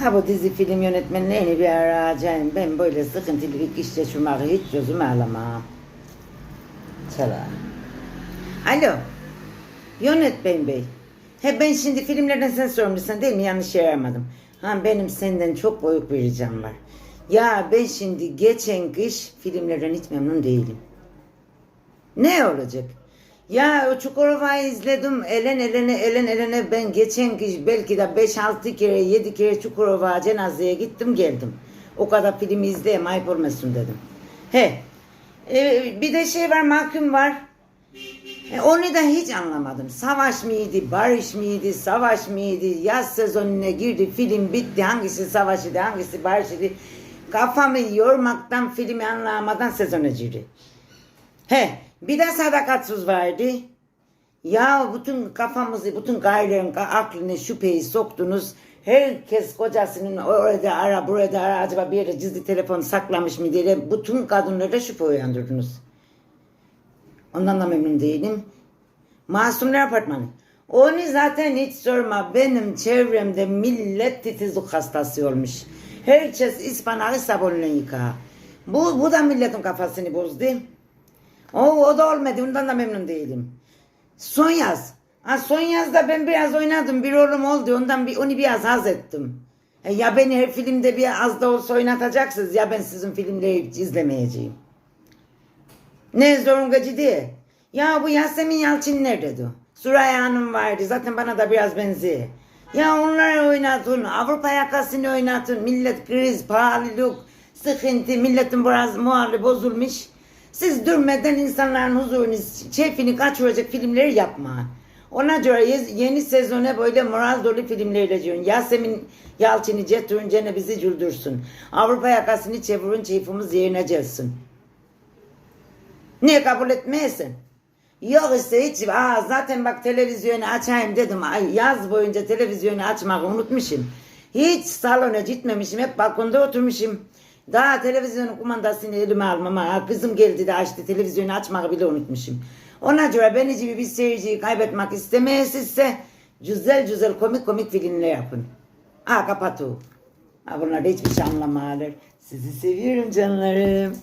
Ha bu dizi film yönetmenlerini bir arayacağım. Ben böyle sıkıntılı bir iş geçirmeyi hiç gözüme alamam. Çala. Alo. Yönetmen bey. He ben şimdi filmlerden sen sormuşsun değil mi? Yanlış yer aramadım. Ha benim senden çok büyük bir ricam var. Ya ben şimdi geçen kış filmlerden hiç memnun değilim. Ne olacak? Ya Çukurova'yı izledim. Elen elene elen elene ben geçen kış belki de 5-6 kere 7 kere Çukurova cenazeye gittim geldim. O kadar film izleyeyim ayıp olmasın dedim. He. e, bir de şey var mahkum var. E, onu da hiç anlamadım. Savaş mıydı, barış mıydı, savaş mıydı? Yaz sezonuna girdi, film bitti. Hangisi savaşıydı, hangisi barışıydı? Kafamı yormaktan, filmi anlamadan sezona girdi. He, bir de sadakatsız vardı. Ya bütün kafamızı, bütün gayrelerin ka- aklını şüpheyi soktunuz. Herkes kocasının orada ara, burada ara, acaba bir yere gizli telefon saklamış mı diye bütün kadınlara şüphe uyandırdınız. Ondan da memnun değilim. Masumlar Apartmanı. Onu zaten hiç sorma. Benim çevremde millet titizlik hastası olmuş. Herkes ıspanağı sabunla yıka. Bu, bu da milletin kafasını bozdu. O, o da olmadı. Ondan da memnun değilim. Son yaz. Ha, son yazda ben biraz oynadım. Bir oğlum oldu. Ondan bir, onu biraz haz ettim. E, ya beni her filmde bir az da olsa oynatacaksınız ya ben sizin filmleri izlemeyeceğim. Ne zorungacı diye. Ya bu Yasemin Yalçın nerede? Suraya Hanım vardı. Zaten bana da biraz benziyor. Ya onları oynatın. Avrupa yakasını oynatın. Millet kriz, pahalılık, sıkıntı. Milletin biraz muhalli bozulmuş. Siz durmadan insanların huzurunu, şefini kaçıracak filmleri yapma. Ona göre ye- yeni sezona böyle moral dolu filmlerle diyorsun. Yasemin Yalçın'ı getirin gene bizi güldürsün. Avrupa yakasını çevirin çeyfimiz yerine gelsin. Niye kabul etmeyesin? Yok işte hiç. Aa, zaten bak televizyonu açayım dedim. Ay, yaz boyunca televizyonu açmayı unutmuşum. Hiç salona gitmemişim. Hep balkonda oturmuşum. Daha televizyonun kumandasını elime almam. Ha, kızım geldi de açtı. Televizyonu açmayı bile unutmuşum. Ona göre beni gibi bir seyirciyi kaybetmek istemeyesizse güzel güzel komik komik filmler yapın. Ha kapatı. Ha bunlar da hiçbir şey anlamalar. Sizi seviyorum canlarım.